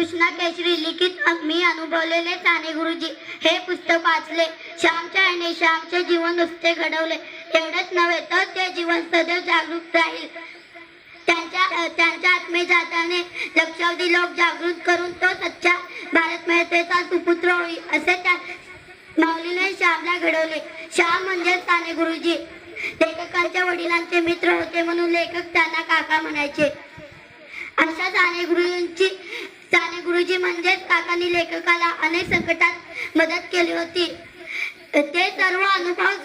कृष्णा केशरी लिखित मी अनुभवलेले साने गुरुजी. हे पुस्तक वाचले. श्यामच्या आईने श्यामचे जीवन नुसते घडवले. एवढेच नव्हे तर ते जीवन सदैव जागरूक राहील. त्यांच्या त्यांच्या आत्मजाताने लक्षावधी लोक जागृत करून तो सच्चा भारत मेहतेचा सुपुत्र होईल असे त्या माऊलीने श्यामला घडवले. श्याम म्हणजे साने गुरुजी. लेखकांच्या वडिलांचे मित्र होते म्हणून लेखक त्यांना काका म्हणायचे. अशा साने गुरुजींची गुरुजी म्हणजेच काकांनी लेखकाला अनेक संकटात मदत केली होती. ते सर्व अनुभव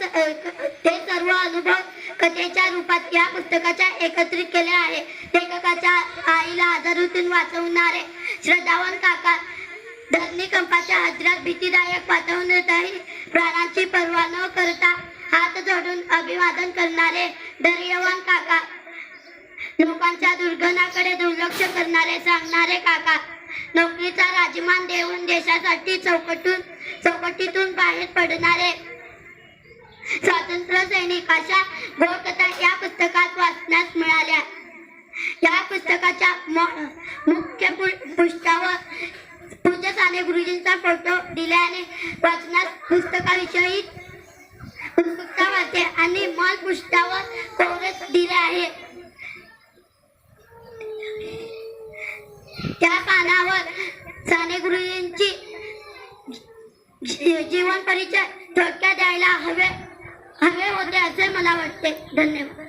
ते सर्व अनुभव कथेच्या रूपात या पुस्तकाच्या एकत्रित केले आहे. लेखकाच्या आईला आजारातून वाचवणारे श्रद्धावन काका धरणीकंपाच्या हजरात भीतीदायक वातावरणातही प्राणांची पर्वा न करता हात जोडून अभिवादन करणारे धैर्यवान काका लोकांच्या दुर्गणाकडे दुर्लक्ष करणारे सांगणारे काका नोकरीचा राजमान देऊन देशासाठी चौकटून चौकटीतून बाहेर पडणारे स्वातंत्र्य सैनिक अशा गोकथा या पुस्तकात वाचण्यास मिळाल्या. या पुस्तकाच्या मुख्य पृष्ठावर पूज्य साने गुरुजींचा फोटो दिल्याने वाचण्यास पुस्तकाविषयी उत्सुकता वाटते आणि मन पृष्ठावर कोरस दिले आहे. त्या पानावर साने गुरुजींची जीवन परिचय थोडक्यात द्यायला हवे हवे होते असे मला वाटते. धन्यवाद.